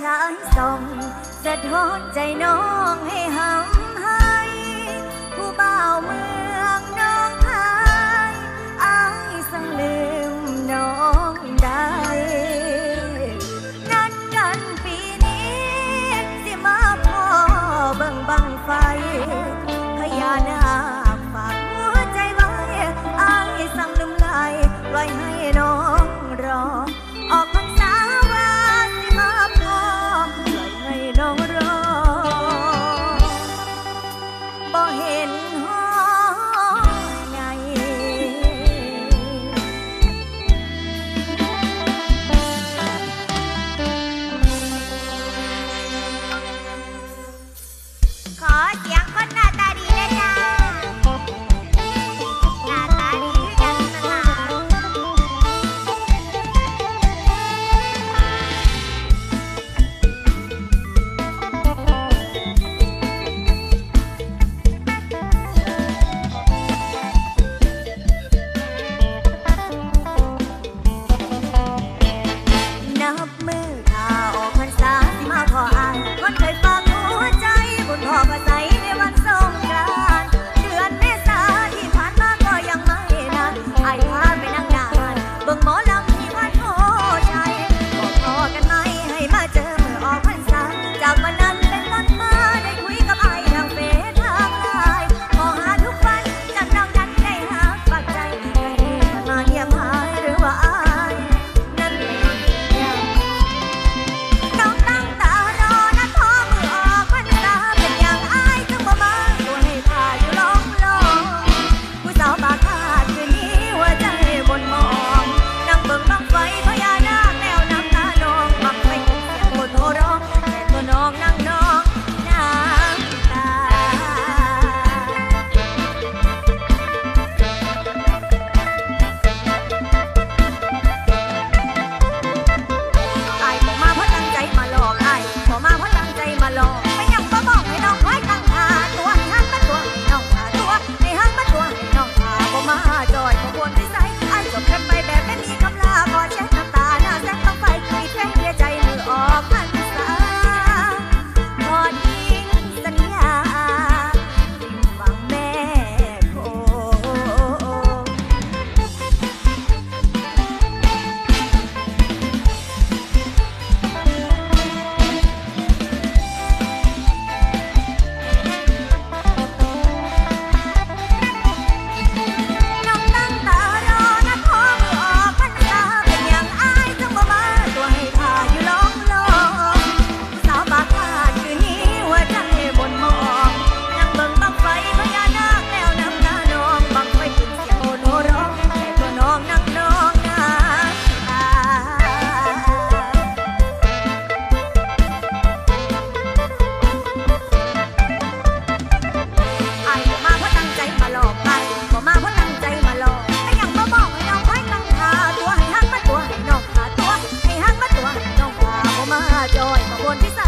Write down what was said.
ชายส่องสะท้อนใจน้องให้หำให้ ผู้บ่าวเมืองน้องพายอ้ายสังลืมน้องได้ นัดกันปีนี้ สิมาพ่อเบิ่งบังไฟพญานา ขอเสียงคนหน้าตา วนที่สั